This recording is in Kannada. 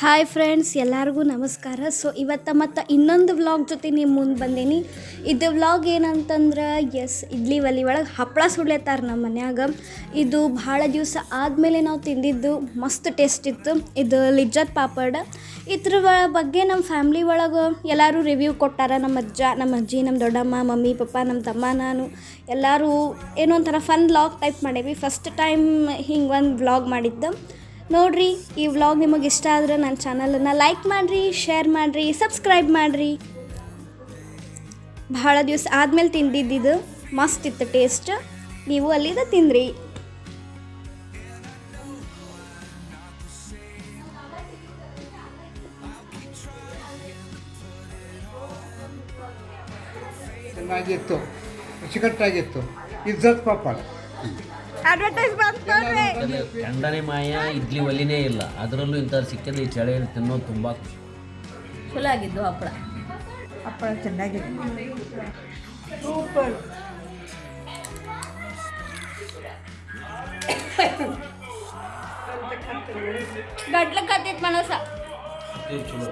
ಹಾಯ್ ಫ್ರೆಂಡ್ಸ್ ಎಲ್ಲರಿಗೂ ನಮಸ್ಕಾರ. ಸೊ ಇವತ್ತು ಮತ್ತು ಇನ್ನೊಂದು ವ್ಲಾಗ್ ಜೊತೆ ನಿಮ್ಮ ಮುಂದೆ ಬಂದೀನಿ. ಇದು ವ್ಲಾಗ್ ಏನಂತಂದ್ರೆ ಎಸ್ ಇಡ್ಲಿ ಒಲಿ ಒಳಗೆ ಹಪ್ಪಳ ಸುಡ್ಲೇತಾರೆ ನಮ್ಮ ಮನ್ಯಾಗ. ಇದು ಭಾಳ ದಿವಸ ಆದಮೇಲೆ ನಾವು ತಿಂದಿದ್ದು ಮಸ್ತ್ ಟೇಸ್ಟ್ ಇತ್ತು. ಇದು ಲಿಜ್ಜತ್ ಪಾಪಡ್. ಇದ್ರ ಬಗ್ಗೆ ನಮ್ಮ ಫ್ಯಾಮ್ಲಿ ಒಳಗೆ ಎಲ್ಲರೂ ರಿವ್ಯೂ ಕೊಟ್ಟಾರ. ನಮ್ಮ ಅಜ್ಜ ನಮ್ಮ ಅಜ್ಜಿ ನಮ್ಮ ದೊಡ್ಡಮ್ಮ, ಮಮ್ಮಿ, ಪಪ್ಪ ನಮ್ಮ ತಮ್ಮ, ನಾನು ಎಲ್ಲರೂ ಏನೋ ಒಂಥರ ಫನ್ ವ್ಲಾಗ್ ಟೈಪ್ ಮಾಡೇವಿ. ಫಸ್ಟ್ ಟೈಮ್ ಹಿಂಗೆ ಒಂದು ವ್ಲಾಗ್ ಮಾಡಿದ್ದು. ನೋಡ್ರಿ, ಈ ವ್ಲಾಗ್ ನಿಮಗೆ ಇಷ್ಟ ಆದ್ರೆ ನನ್ನ ಚಾನಲನ್ನು ಲೈಕ್ ಮಾಡಿರಿ ಶೇರ್ ಮಾಡಿರಿ ಸಬ್ಸ್ಕ್ರೈಬ್ ಮಾಡಿರಿ. ಭಾಳ ದಿವಸ ಆದಮೇಲೆ ತಿಂದಿದ್ದಿದ್ದು ಮಸ್ತ್ ಇತ್ತು ಟೇಸ್ಟ್ ನೀವು ಅಲ್ಲಿದ ತಿಂದ್ರಿ. ಚೆನ್ನಾಗಿತ್ತು ಅಚ್ಚುಕಟ್ಟಾಗಿತ್ತು ಇಜ್ಜತ್ ಪಾಪಡ್ ಅಡ್ವರ್ಟೈಸ್ ಖಂಡನೆ ಮಾಯ ಇಡ್ಲಿ ಒಲಿನೇ ಇಲ್ಲ. ಅದರಲ್ಲೂ ಇಂಥದ್ದು ಸಿಕ್ಕಿದ್ರೆ ಈ ಚಳಿಯಲ್ಲಿ ತಿನ್ನೋದು ತುಂಬ ಖುಷಿ ಚಲೋ ಆಗಿದ್ದು ಹಪ್ಪಳ. ಹಪ್ಪಳ ಚೆನ್ನಾಗಿದೆ. ಗಡ್ಲಕ್ಕತ್ತೈತೆ ಮನಸ್ಸ. ಚಲೋ.